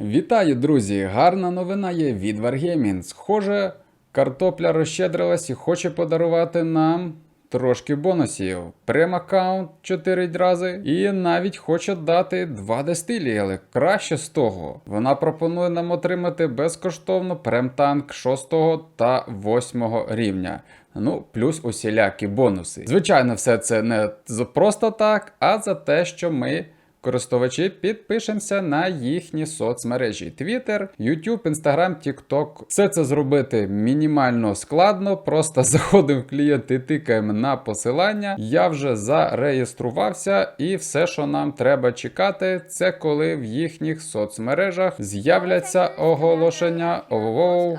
Вітаю, друзі! Гарна новина є від Wargaming. Схоже, картопля розщедрилась і хоче подарувати нам трошки бонусів. Прем-аккаунт 4 рази і навіть хоче дати 2 дестилі, але краще з того. Вона пропонує нам отримати безкоштовно прем-танк 6 та 8 рівня. Ну, плюс усілякі бонуси. Звичайно, все це не просто так, а за те, що ми користувачі підпишемося на їхні соцмережі: Twitter, YouTube, Instagram, TikTok. Все це зробити мінімально складно. Просто заходимо в клієнт і тикаємо на посилання. Я вже зареєструвався, і все, що нам треба чекати, це коли в їхніх соцмережах з'являться оголошення. Оу,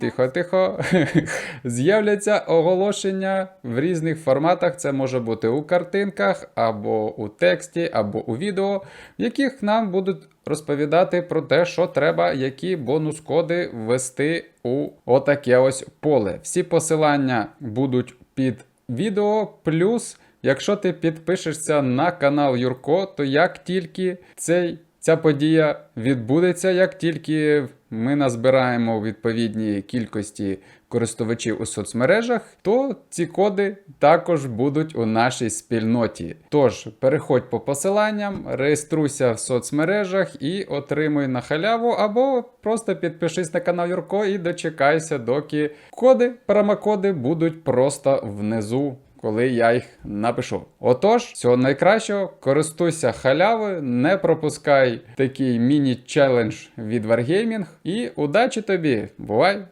Тихо, тихо. З'являться оголошення в різних форматах. Це може бути у картинках, або у тексті, або у відео, в яких нам будуть розповідати про те, що треба, які бонус-коди ввести у отаке ось поле. Всі посилання будуть під відео, плюс. Якщо ти підпишешся на канал Юрко, то як тільки цей, ця подія відбудеться, як тільки ми назбираємо відповідні кількості користувачів у соцмережах, то ці коди також будуть у нашій спільноті. Тож переходь по посиланням, реєструйся в соцмережах і отримуй на халяву, або просто підпишись на канал Юрко і дочекайся, доки коди, промокоди будуть просто внизу коли я їх напишу. Отож, всього найкращого, користуйся халявою, не пропускай такий міні-челендж від Wargaming і удачі тобі! Бувай!